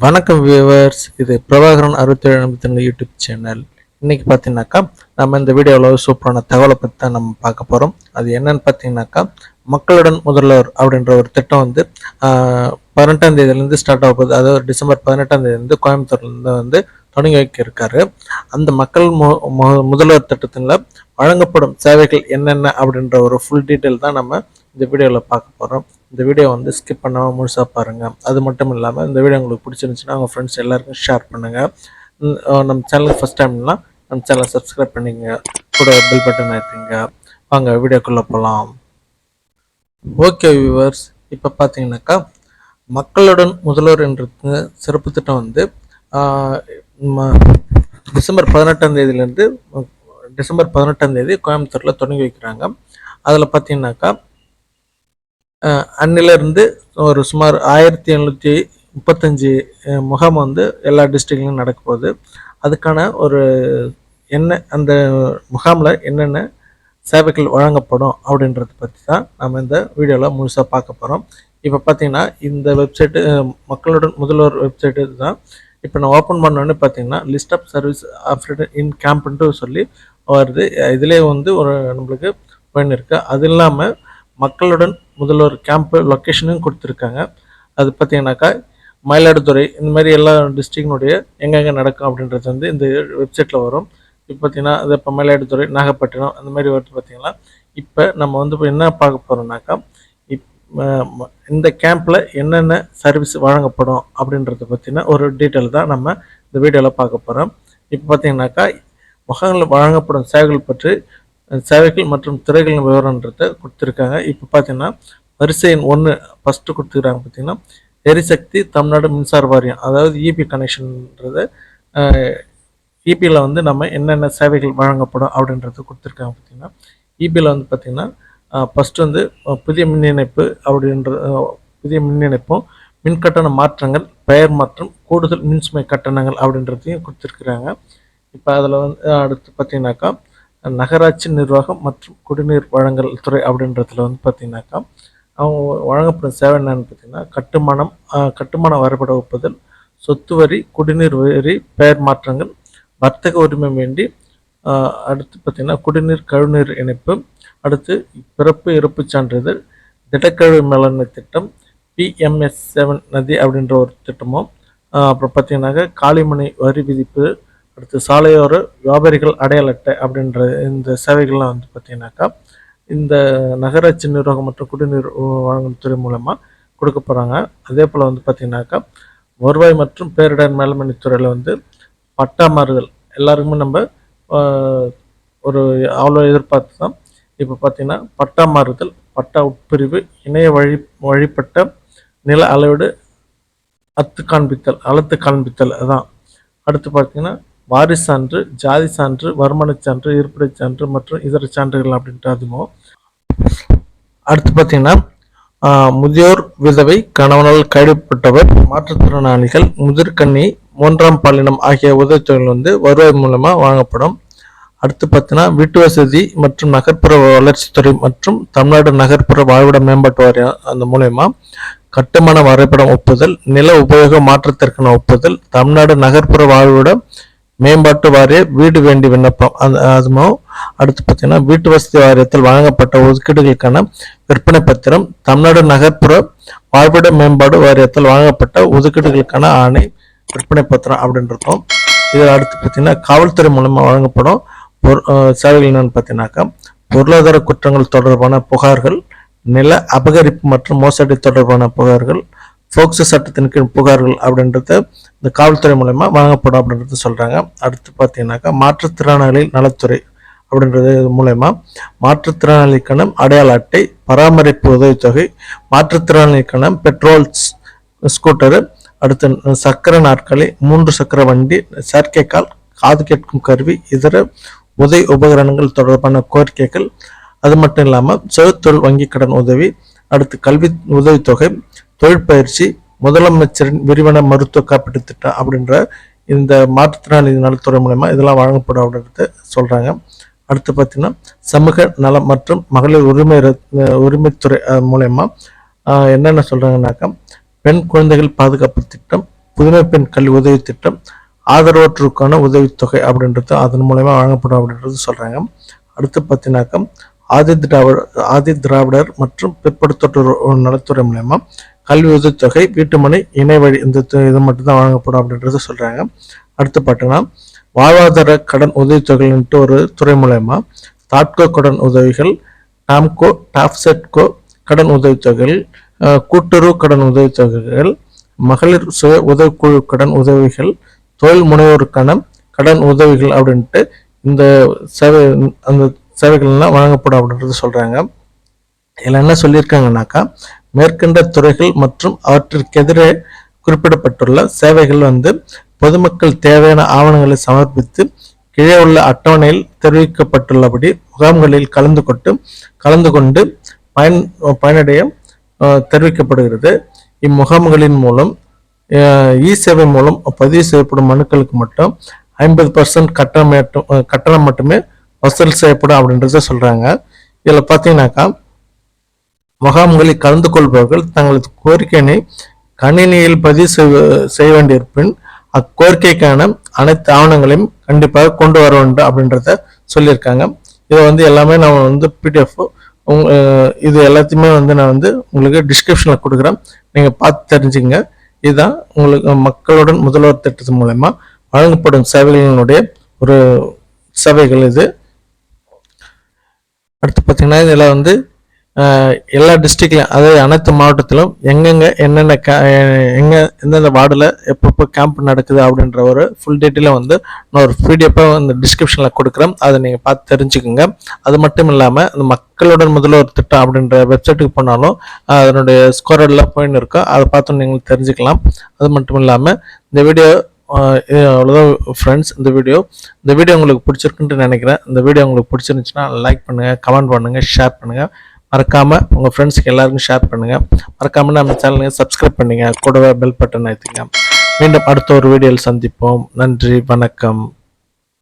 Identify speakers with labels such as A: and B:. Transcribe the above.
A: வணக்கம் வியூவர்ஸ் இது பிரபாகரன் அறுபத்தேழு எண்பத்தி ரெண்டு யூடியூப் சேனல். இன்னைக்கு பார்த்தீங்கன்னாக்கா நம்ம இந்த வீடியோவில் சூப்பரான தகவலை பற்றி தான் நம்ம பார்க்க போகிறோம் அது என்னன்னு பார்த்தீங்கன்னாக்கா மக்களுடன் முதல்வர் அப்படின்ற ஒரு திட்டம் வந்து பதினெட்டாம் தேதியிலேருந்து ஸ்டார்ட் ஆக போகுது. அதாவது டிசம்பர் பதினெட்டாம் தேதியிலேருந்து கோயம்புத்தூர்லேருந்து வந்து தொடங்கி வைக்க இருக்காரு அந்த மக்கள் மு- முதல்வர் திட்டத்தில் வழங்கப்படும் சேவைகள் என்னென்ன அப்படின்ற ஒரு ஃபுல் டீட்டெயில் தான் நம்ம இந்த வீடியோவில் பார்க்க போகிறோம் இந்த வீடியோ வந்து ஸ்கிப் பண்ணாமல் முழுசாக பாருங்கள் அது மட்டும் இல்லாமல் இந்த வீடியோ உங்களுக்கு பிடிச்சிருந்துச்சுன்னா உங்கள் ஃப்ரெண்ட்ஸ் எல்லாருக்கும் ஷேர் பண்ணுங்கள் நம்ம சேனலுக்கு ஃபஸ்ட் டைம்னா நம்ம சேனலை சப்ஸ்கிரைப் பண்ணிங்க கூட பெல் பட்டன் ஏற்றுங்க வாங்க வீடியோக்குள்ளே போகலாம் ஓகே வியூவர்ஸ் இப்போ பார்த்தீங்கன்னாக்கா மக்களுடன் முதல்வர் என்ற சிறப்பு திட்டம் வந்து ம- டிசம்பர் பதினெட்டாம் தேதியிலேருந்து டிசம்பர் பதினெட்டாம் தேதி கோயம்புத்தூரில் தொடங்கி வைக்கிறாங்க. அதில் பார்த்தீங்கன்னாக்கா அன்னிலிருந்து ஒரு சுமார் ஆயிரத்தி எழுநூற்றி முப்பத்தஞ்சு முகாம் வந்து எல்லா டிஸ்ட்ரிக்ட்லையும் நடக்க போகுது. அதுக்கான ஒரு என்ன அந்த முகாமில் என்னென்ன சேவைகள் வழங்கப்படும் அப்படின்றத பற்றி தான் நம்ம இந்த வீடியோவில் முழுசாக பார்க்க போகிறோம் இப்போ பார்த்தீங்கன்னா இந்த வெப்சைட்டு மக்களுடன் முதல்வர் வெப்சைட்டு தான். இப்போ நான் ஓப்பன் பண்ணோன்னு பார்த்தீங்கன்னா list of service after in கேம்ப்ன்ட்டு சொல்லி வருது. இதிலே வந்து ஒரு நம்மளுக்கு பயன் இருக்குது அது இல்லாமல் மக்களுடன் முதல்வர் கேம்ப் லொக்கேஷனும் கொடுத்துருக்காங்க. அது பார்த்தீங்கன்னாக்கா மயிலாடுதுறை இந்த மாதிரி எல்லா டிஸ்ட்ரிக்டினுடைய எங்கெங்கே நடக்கும் அப்படின்றது வந்து இந்த வெப்சைட்டில் வரும். இப்போ பார்த்தீங்கன்னா அது இப்போ மயிலாடுதுறை நாகப்பட்டினம் அந்த மாதிரி வருது பார்த்தீங்கன்னா இப்போ நம்ம வந்து இப்போ என்ன பார்க்க போகிறோம்னாக்கா இப் இந்த கேம்பில் என்னென்ன சர்வீஸ் வழங்கப்படும் அப்படின்றத பற்றின ஒரு டீட்டெயில் தான் நம்ம இந்த வீடியோவில் பார்க்க போகிறோம் இப்போ பார்த்தீங்கன்னாக்கா முகங்களில் வழங்கப்படும் சேவைகள் பற்றி சேவைகள் மற்றும் துறைகளின் விவரன்றதை கொடுத்துருக்காங்க. இப்போ பார்த்தீங்கன்னா வரிசை எண் ஒன்று ஃபஸ்ட்டு கொடுத்துருக்காங்க பார்த்தீங்கன்னா எரிசக்தி தமிழ்நாடு மின்சார வாரியம் அதாவது இபி கனெக்ஷன்ன்றது இபியில் வந்து நம்ம என்னென்ன சேவைகள் வழங்கப்படும் அப்படின்றது கொடுத்துருக்காங்க பார்த்தீங்கன்னா இபியில் வந்து பார்த்திங்கன்னா ஃபஸ்ட்டு வந்து புதிய மின் இணைப்பு அப்படின்ற புதிய மின் இணைப்பும் மின் கட்டண மாற்றங்கள் பெயர் மாற்றம் கூடுதல் மின்சுமை கட்டணங்கள் அப்படின்றதையும் கொடுத்துருக்குறாங்க. இப்போ அதில் வந்து அடுத்து பார்த்தீங்கன்னாக்கா நகராட்சி நிர்வாகம் மற்றும் குடிநீர் வழங்கல் துறை அப்படின்றதுல வந்து பார்த்தீங்கன்னாக்கா அவங்க வழங்கப்படும் சேவை என்னன்னு பார்த்திங்கன்னா கட்டுமானம் கட்டுமான வரைபட ஒப்புதல் சொத்து வரி குடிநீர் வரி பெயர் மாற்றங்கள் வர்த்தக உரிமை வேண்டி அடுத்து பார்த்தீங்கன்னா குடிநீர் கழிவுநீர் இணைப்பு அடுத்து பிறப்பு இறப்பு சான்றிதழ் திடக்கழிவு மேலாண்மை திட்டம் பிஎம்எஸ் செவன் நதி அப்படின்ற ஒரு திட்டமும் அப்புறம் பார்த்திங்கனாக்கா காளிமணி வரி விதிப்பு அடுத்து சாலையோர வியாபாரிகள் அடையாள அட்டை அப்படின்ற இந்த சேவைகள்லாம் வந்து பார்த்தீங்கன்னாக்கா இந்த நகராட்சி நிர்வாகம் மற்றும் குடிநீர் வழங்கும் துறை மூலமாக கொடுக்க போகிறாங்க அதே போல் வந்து பார்த்தீங்கன்னாக்கா வருவாய் மற்றும் பேரிடர் மேலாண்மை துறையில் வந்து பட்டா மாறுதல் எல்லாருக்குமே நம்ம ஒரு அவ்வளோ எதிர்பார்த்து தான் இப்போ பார்த்தீங்கன்னா பட்டா மாறுதல் பட்டா உட்பிரிவு இணைய வழி வழிபட்ட நில அளவீடு அத்து காண்பித்தல் அளத்து காண்பித்தல் அதான். அடுத்து பார்த்தீங்கன்னா வாரிசு சான்று ஜாதி சான்று வருமானச் சான்று இருப்பிடச் சான்று மற்றும் இதர சான்றுகள் அப்படின்ட்டு அதுவும் அடுத்து பார்த்தீங்கன்னா ஆஹ், முதியோர் விதவை கணவனால் கைவிடப்பட்டவர் மாற்றுத்திறனாளிகள் முதிர்கன்னி மூன்றாம் பாலினம் ஆகிய உதவித்தொகைகள் வந்து வருவாய் மூலமாக வழங்கப்படும் அடுத்து பார்த்தீங்கன்னா வீட்டு வசதி மற்றும் நகர்ப்புற வளர்ச்சித்துறை மற்றும் தமிழ்நாடு நகர்ப்புற வாழ்விட மேம்பாட்டு வாரியம் அந்த மூலயமா கட்டுமான வரைபடம் ஒப்புதல் நில உபயோக மாற்றத்திற்கான ஒப்புதல் தமிழ்நாடு நகர்ப்புற வாழ்விட மேம்பாட்டு வாரிய வீடு வேண்டி விண்ணப்பம். அந்த அதுவும் அடுத்து பார்த்தீங்கன்னா வீட்டு வசதி வாரியத்தில் வழங்கப்பட்ட ஒதுக்கீடுகளுக்கான விற்பனை பத்திரம் தமிழ்நாடு நகர்ப்புற வாழ்விட மேம்பாடு வாரியத்தில் வழங்கப்பட்ட ஒதுக்கீடுகளுக்கான ஆணை விற்பனை பத்திரம் அப்படின்றதும் இதில் அடுத்து பார்த்தீங்கன்னா காவல்துறை மூலமாக வழங்கப்படும் பொரு- சேவைகள் என்னென்னு பார்த்தீங்கன்னாக்கா பொருளாதார குற்றங்கள் தொடர்பான புகார்கள் நில அபகரிப்பு மற்றும் மோசடி தொடர்பான புகார்கள் ஃபோக்சோ சட்டத்தின் கீழ் புகார்கள் அப்படின்றது இந்த காவல்துறை மூலயமா வழங்கப்படும் அப்படின்றது சொல்கிறாங்க அடுத்து பார்த்தீங்கன்னாக்கா மாற்றுத்திறனாளி நலத்துறை அப்படின்றது மூலயமா மாற்றுத்திறனாளிக்கான அடையாள அட்டை பராமரிப்பு உதவித்தொகை மாற்றுத்திறனாளிக்கான பெட்ரோல் ஸ்கூட்டரு அடுத்து சக்கர நாற்காலி மூன்று சக்கர வண்டி செயற்கை கால் காது கேட்கும் கருவி இதர உதவி உபகரணங்கள் தொடர்பான கோரிக்கைகள். அது மட்டும் இல்லாமல் சுயத்தொழில் வங்கி கடன் உதவி அடுத்து கல்வி உதவித்தொகை தொழிற்பயிற்சி முதலமைச்சரின் விரிவான மருத்துவ காப்பீட்டு திட்டம் அப்படின்ற இந்த மாற்றுத்திறனாளி நலத்துறை மூலயமா இதெல்லாம் வழங்கப்படும் அப்படின்றத சொல்கிறாங்க அடுத்து பார்த்தீங்கன்னா சமூக நலம் மற்றும் மகளிர் உரிமை உரிமைத்துறை மூலயமா என்னென்ன சொல்கிறாங்கனாக்கா பெண் குழந்தைகள் பாதுகாப்பு திட்டம் புதுமை பெண் கல்வி உதவி திட்டம் ஆதரவற்றுக்கான உதவித்தொகை அப்படின்றது அதன் மூலயமா வழங்கப்படும் அப்படின்றது சொல்கிறாங்க அடுத்து பார்த்தீங்கன்னாக்கா ஆதி திராவிட ஆதி திராவிடர் மற்றும் பிற்படுத்தோர் நலத்துறை மூலயமா கல்வி உதவித்தொகை வீட்டுமனை இணைவழி இந்த து- இது மட்டும்தான் வழங்கப்படும் அப்படின்றத சொல்றாங்க. அடுத்து பார்த்தீங்கன்னா வாழ்வாதார கடன் உதவித்தொகைன்ட்டு ஒரு துறை மூலயமா தாட்கோ கடன் உதவிகள் டாம்கோ டாப்செட்கோ கடன் உதவித்தொகைகள் கூட்டுறவு கடன் உதவித்தொகைகள் மகளிர் சுய உதவிக்குழு கடன் உதவிகள் தொழில் முனைவோருக்கான கடன் உதவிகள் அப்படின்ட்டு இந்த சேவை அந்த சேவைகள்லாம் வழங்கப்படும் அப்படின்றது சொல்றாங்க. இதில் என்ன சொல்லியிருக்காங்கனாக்கா மேற்கண்ட துறைகள் மற்றும் அவற்றிற்கெதிரே குறிப்பிடப்பட்டுள்ள சேவைகள் வந்து பொதுமக்கள் தேவையான ஆவணங்களை சமர்ப்பித்து கீழே உள்ள அட்டவணையில் தெரிவிக்கப்பட்டுள்ளபடி முகாம்களில் கலந்து கொண்டு கலந்து கொண்டு பயன் பயனடைய தெரிவிக்கப்படுகிறது. இம்முகாம்களின் மூலம் இ சேவை மூலம் பதிவு செய்யப்படும் மனுக்களுக்கு மட்டும் ஐம்பது பர்சன்ட் கட்டணம் கட்டணம் மட்டுமே வசூல் செய்யப்படும் அப்படின்றத சொல்கிறாங்க இதில் பார்த்தீங்கன்னாக்கா முகாம்களில் கலந்து கொள்பவர்கள் தங்களது கோரிக்கையினை கணினியில் பதிவு செய்வ- செய்ய வேண்டியிருப்பின் அக்கோரிக்கைக்கான அனைத்து ஆவணங்களையும் கண்டிப்பாக கொண்டு வர வேண்டும் அப்படின்றத சொல்லியிருக்காங்க. இதை வந்து எல்லாமே நான் வந்து பிடிஎஃப் இது எல்லாத்தையுமே வந்து நான் வந்து உங்களுக்கு டிஸ்கிரிப்ஷனில் கொடுக்குறேன். நீங்கள் பார்த்து தெரிஞ்சுங்க இதுதான் உங்களுக்கு மக்களுடன் முதல்வர் திட்டத்தின் மூலயமா வழங்கப்படும் சேவைகளினுடைய ஒரு சேவைகள் இது. அடுத்து பார்த்தீங்கன்னா இதில் வந்து எல்லா டிஸ்ட்ரிக்ட்லையும் அதாவது அனைத்து மாவட்டத்திலும் எங்கெங்கே என்னென்ன கே எங்கே எந்தெந்த வார்டில் எப்பப்போ கேம்ப் நடக்குது அப்படின்ற ஒரு ஃபுல் டீட்டெயிலாக வந்து நான் ஒரு பிடிஎஃபாக அந்த டிஸ்கிரிப்ஷனில் கொடுக்குறேன். அதை நீங்கள் பார்த்து தெரிஞ்சுக்கோங்க. அது மட்டும் இல்லாமல் அந்த மக்களுடன் முதல்வர் திட்டம் அப்படின்ற வெப்சைட்டுக்கு போனாலும் அதனுடைய ஸ்கோரெல்லாம் போயின்னு இருக்கோ அதை பார்த்து நீங்கள் தெரிஞ்சுக்கலாம். அது மட்டும் இல்லாமல் இந்த வீடியோ அவ்வளோதான் ஃப்ரெண்ட்ஸ் இந்த வீடியோ இந்த வீடியோ உங்களுக்கு பிடிச்சிருக்குன்ட்டு நினைக்கிறேன். இந்த வீடியோ உங்களுக்கு பிடிச்சிருந்துச்சுன்னா லைக் பண்ணுங்கள் கமெண்ட் பண்ணுங்கள் ஷேர் பண்ணுங்கள் மறக்காமல் உங்கள் ஃப்ரெண்ட்ஸ்க்கு எல்லாருக்கும் ஷேர் பண்ணுங்கள் மறக்காமல் நம்ம சேனலை சப்ஸ்கிரைப் பண்ணுங்கள் கூடவே பெல் பட்டன் அழுத்துங்க மீண்டும் அடுத்த ஒரு வீடியோவில் சந்திப்போம். நன்றி வணக்கம்.